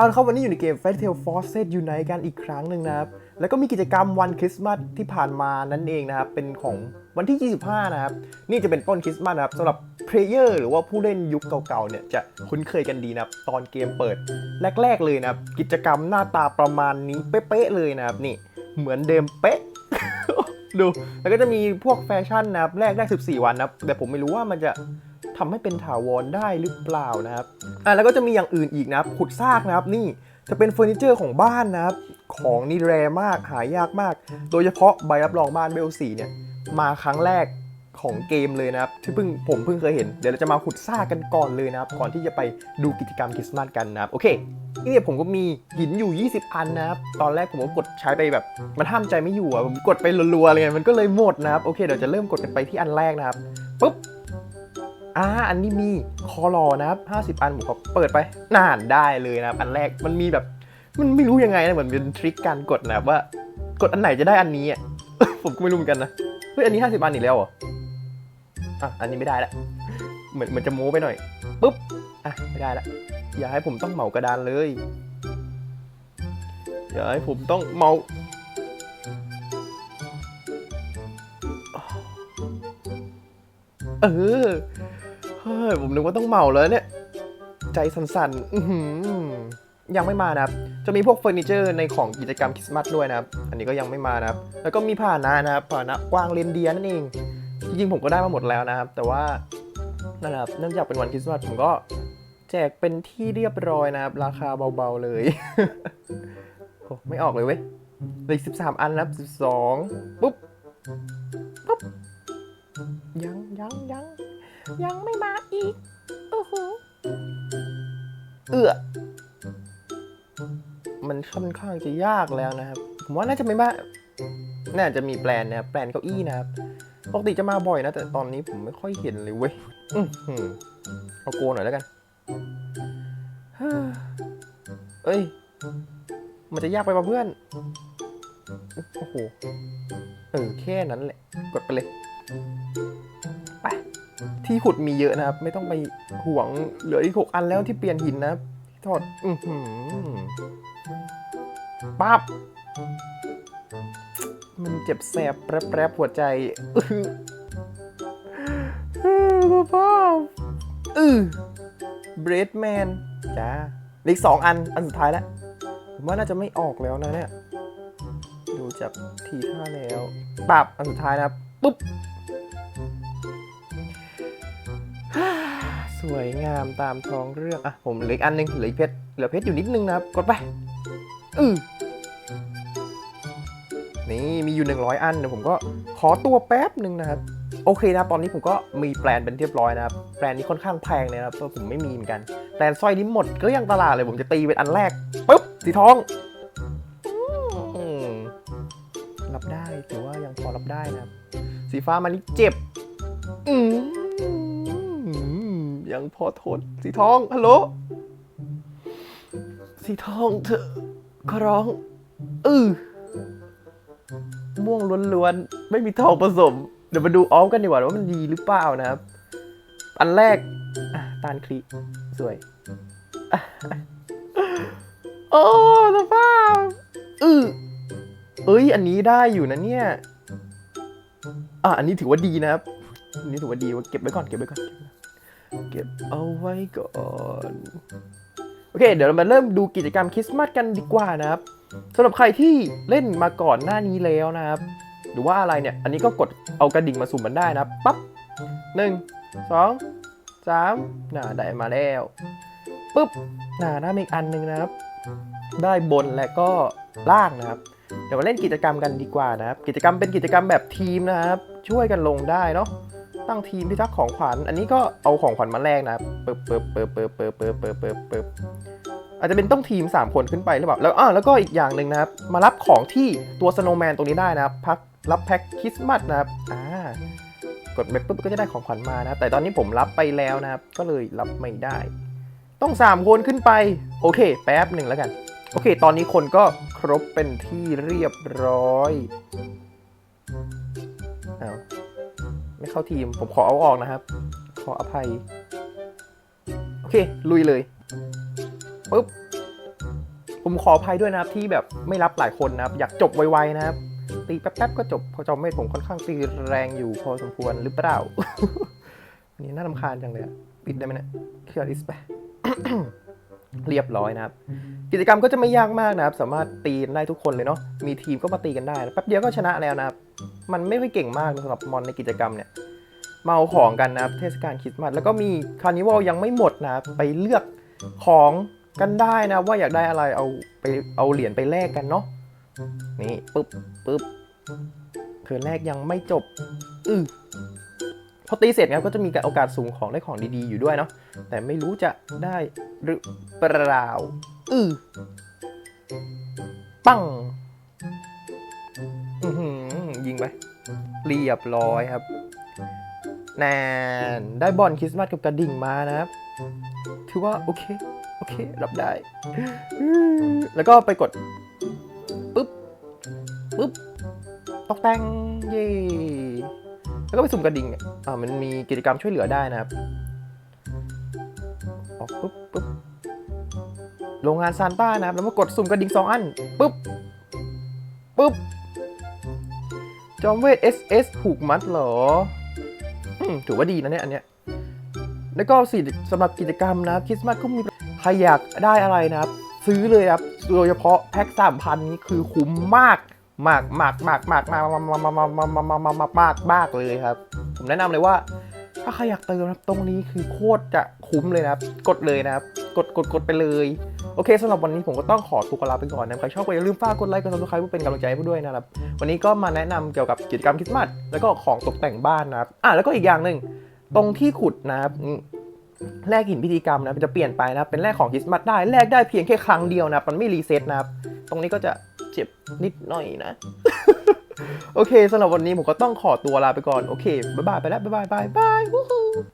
เอาละครับวันนี้อยู่ในเกม Fatal Forces Unite กันอีกครั้งหนึ่งนะครับ แล้วก็มีกิจกรรมวันคริสต์มาสที่ผ่านมานั่นเองนะครับ เป็นของวันที่ 25 นะครับ นี่จะเป็นต้นคริสต์มาสนะครับสำหรับเพลเยอร์หรือว่าผู้เล่นยุคเก่าๆเนี่ยจะคุ้นเคยกันดีนะครับ ตอนเกมเปิดแรก ๆ เลยนะครับ กิจกรรมหน้าตาประมาณนี้เป๊ะๆเลยนะครับนี่เหมือนเดิมเป๊ะดู แล้วก็จะมีพวกแฟชั่นนะครับแรกได้14 วันนะครับแต่ผมไม่รู้ว่ามันจะ ทำให้เป็นถาวรได้หรือเปล่านะครับอะแล้วก็จะมีอย่างอื่นอีกนะครับขุดซากนะครับนี่จะเป็นเฟอร์นิเจอร์ของบ้านนะครับ ของนี่แรมากหายากมาก โดยเฉพาะใบรับรองบ้านเบลสีเนี่ยมาครั้งแรกของเกมเลยนะครับ ที่เพิ่งผมเพิ่งเคยเห็น เดี๋ยวเราจะมาขุดซากกันก่อนเลยนะครับ ก่อนที่จะไปดูกิจกรรมคริสต์มาสกันนะครับ โอเคนี่ผมก็มีหินอยู่ 20 อันนะครับ ตอนแรกผมก็กดใช้ไปแบบ มันห้ามใจไม่อยู่อะผมกดไปรัวๆเลยมันก็เลยหมดนะครับ โอเค เดี๋ยวจะเริ่มกดกันไปที่อันแรกนะครับปุ๊บ อ่าอันนี้มีคอรอนะครับ50 อันผมก็เปิดไปนานได้เลยนะอันแรกมันมีแบบมันไม่รู้ยังไงนะเหมือนเป็นทริคการกดนะว่ากดอันไหนจะได้อันนี้อะผมก็ไม่รู้เหมือนกันนะเฮ้ยอันนี้ 50 อันอีกแล้วเหรออะอันนี้ไม่ได้ละเหมือนเหมันจะโม้ไปหน่อยปุ๊บอะไม่ได้ละอย่าให้ผมต้องเหมากระดานเลยอย่าให้ผมต้องเมาเออ เฮ้ย ผมนึกว่าต้องเหมาแล้วเนี่ย ใจสั่นๆ อื้อหือยังไม่มานะครับ จะมีพวกเฟอร์นิเจอร์ในของกิจกรรมคริสต์มาสด้วยนะครับ อันนี้ก็ยังไม่มานะครับ แล้วก็มีผ่านะนะครับผ่านะกวางเรนเดียร์นั่นเอง จริงๆผมก็ได้มาหมดแล้วนะครับ แต่ว่านั่นแหละครับเนื่องจากเป็นวันคริสต์มาสผมก็แจกเป็นที่เรียบร้อยนะครับ ราคาเบาๆเลย โอ้ไม่ออกเลยเว้ยเหลยสิบสามอันนะครับสิบสองปุ๊บ ปุ๊บ ยังยังยัง ยังไม่มาอีก โอ้โห เอือมันค่อนข้างจะยากแล้วนะครับ ผมว่าน่าจะไม่มาน่าจะมีแปลนนะครับ แปลนเก้าอี้นะครับ ปกติจะมาบ่อยนะ แต่ตอนนี้ผมไม่ค่อยเห็นเลยเว้ย อื้อหือเอาโกนหน่อยแล้วกันเฮ้อเอ้ย มันจะยากไปป่ะเพื่อน โอ้โห เออแค่นั้นแหละ กดไปเลย ที่ขุดมีเยอะนะครับ ไม่ต้องไปห่วงเหลืออีกหกอันแล้วที่เปลี่ยนหินนะครับที่ทอดอือหือปั๊บมันเจ็บแสบแปรบๆหัวใจอื้อเออสภาพอือเบรดแมนจ้าเหลืออีกสองอัน อันสุดท้ายแล้ว ผมว่าน่าจะไม่ออกแล้วนะเนี่ย ดูจากทีท่าแล้วปรับอันสุดท้ายนะครับ ปุ๊บ วยงามตามท้องเรื่อง อะ ผมเหลืออีกอันหนึงเหลืออีกเพชรเหลือเพชรอยู่นิดนึงนะครับ กดไปอือนี่มีอยู่ 100 อันเดี๋ยวผมก็ขอตัวแป๊บหนึ่งนะครับ โอเคนะตอนนี้ผมก็มีแปลนเป็นเรียบร้อยนะครับ แปลนนี้ค่อนข้างแพงเลยนะครับเพราะผมไม่มีเหมือนกัน แปลนสร้อยนี้หมดก็ยังตลาดเลยผมจะตีเป็นอันแรกปุ๊บสีทองรับได้ถือว่ายังพอรับได้นะครับ สีฟ้ามันนี่เจ็บ อืม ยังพอทน สีทอง ฮัลโหล สีทองเธอขอร้องอือม่วงล้วนๆ ไม่มีทองผสม เดี๋ยวมาดูออฟกันดีกว่าว่ามันดีหรือเปล่านะครับ อันแรกตาลคลีสวย โอ้สภาพอือเอ้ย อันนี้ได้อยู่นะเนี่ย อะ อันนี้ถือว่าดีนะครับ อันนี้ถือว่าดีว่าเก็บไว้ก่อน เก็บไว้ก่อน เก็บเอาไว้ก่อน โอเค เดี๋ยวเรามาเริ่มดูกิจกรรมคริสต์มาสกันดีกว่านะครับสำหรับใครที่เล่นมาก่อนหน้านี้แล้วนะครับ หรือว่าอะไรเนี่ย อันนี้ก็กดเอากระดิ่งมาสุ่มมันได้นะครับปั๊บหนึ่งสองสามน่าได้มาแล้วปุ๊บน่าได้าอีกอันหนึ่งนะครับ ได้บนและก็ล่างนะครับ เดี๋ยวมาเล่นกิจกรรมกันดีกว่านะครับ กิจกรรมเป็นกิจกรรมแบบทีมนะครับ ช่วยกันลงได้เนาะ ตั้งทีมพิทักษ์ของขวัญ อันนี้ก็เอาของขวัญมาแลกนะครับปึ๊บปึ๊บปึ๊บปึ๊บปึ๊บปึ๊บปึ๊บปึ๊บปึ๊บอาจจะเป็นต้องทีม 3 คนขึ้นไปหรือเปล่า แล้วอ่าแล้วก็อีกอย่างหนึ่งนะครับ มารับของที่ตัวสโนว์แมนตรงนี้ได้นะครับ พักรับแพ็คคริสต์มาสนะครับ อ่ากดไปปุ๊บก็จะได้ของขวัญมานะ แต่ตอนนี้ผมรับไปแล้วนะครับ ก็เลยรับไม่ได้ ต้อง 3 คนขึ้นไป โอเค แป๊บหนึ่งแล้วกัน โอเค ตอนนี้คนก็ครบเป็นที่เรียบร้อยอ้าว ไม่เข้าทีม ผมขอเอาออกนะครับ ขออภัย โอเค ลุยเลยปุ๊บผมขออภัยด้วยนะครับที่แบบไม่รับหลายคนนะครับ อยากจบไวๆนะครับ ตีแป๊บๆก็จบพอจอมเมธผมค่อนข้างตีแรงอยู่พอสมควรหรือเปล่า นี่น่ารำคาญจังเลยอะปิดได้ไหมเนี่ยเคลียร์ลิสไป เรียบร้อยนะครับ กิจกรรมก็จะไม่ยากมากนะครับ สามารถตีได้ทุกคนเลยเนาะมีทีมก็มาตีกันได้แป๊บเดียวก็ชนะแล้วนะครับ มันไม่ค่อยเก่งมากสำหรับมอนในกิจกรรมเนี่ยมาเอาของกันนะครับ เทศกาลคริสต์มาสแล้วก็มีคาร์นิวัลยังไม่หมดนะครับไปเลือกของกันได้นะว่าอยากได้อะไรเอาไปเอาเหรียญไปแลกกันเนาะนี่ปึ๊บปึ๊บเทิร์นแรกยังไม่จบอือพอตีเสร็จเนี่ยก็จะมีโอกาสสูงของได้ของดีๆอยู่ด้วยเนาะแต่ไม่รู้จะได้ หรือเปล่า อือปังอือยิงไป เรียบร้อยครับ แนนได้บอลคริสต์มาสกับกระดิ่งมานะครับ ถือว่า โอเค โอเค รับได้ แล้วก็ไปกด ปึ๊บ ปึ๊บ ตกแต่ง เย่แล้วก็ไปสุ่มกระดิ่งเนี่ยอ่า มันมีกิจกรรมช่วยเหลือได้นะครับ ออกปุ๊บ ปุ๊บโรงงานซานต้านะครับ แล้วมากดสุ่มกระดิ่งสองอันปุ๊บปุ๊บจอมเวท SS ผูกมัดเหรออืมถือว่าดีนะเนี่ยอันเนี้ยแล้วก็สิสำหรับกิจกรรมนะครับคริสต์มาสก็มีใครอยากได้อะไรนะครับ ซื้อเลยครับโดยเฉพาะแพ็คสามพันนี้คือคุ้มมากมากมากมากมากมากมากมากมากมากมากมากมากมากมากมากเลยครับ ผมแนะนำเลยว่า ถ้าใครอยากเติมนะครับตรงนี้คือโคตรจะคุ้มเลยนะครับ กดเลยนะครับ กดกดกดไปเลย โอเคสำหรับวันนี้ผมก็ต้องขอตัวลาไปก่อนนะใครชอบก็อย่าลืมฝากกดไลค์กดซับสไครป์เพื่อเป็นกำลังใจให้ผมด้วยนะครับ วันนี้ก็มาแนะนำเกี่ยวกับกิจกรรมคริสต์มาสแล้วก็ของตกแต่งบ้านนะครับอะแล้วก็อีกอย่างหนึ่งตรงที่ขุดนะครับนี่แลกหินพิธีกรรมนะมันจะเปลี่ยนไปนะเป็นแลกของคริสต์มาสได้แลกได้เพียงแค่ครั้งเดียวนะมันไม่รีเซ็ตนะครับตรงนี้ก็จะเจ็บนิดหน่อยนะ โอเคสำหรับวันนี้ผมก็ต้องขอตัวลาไปก่อน โอเค บ๊ายบายไปแล้ว บ๊ายบายบายบาย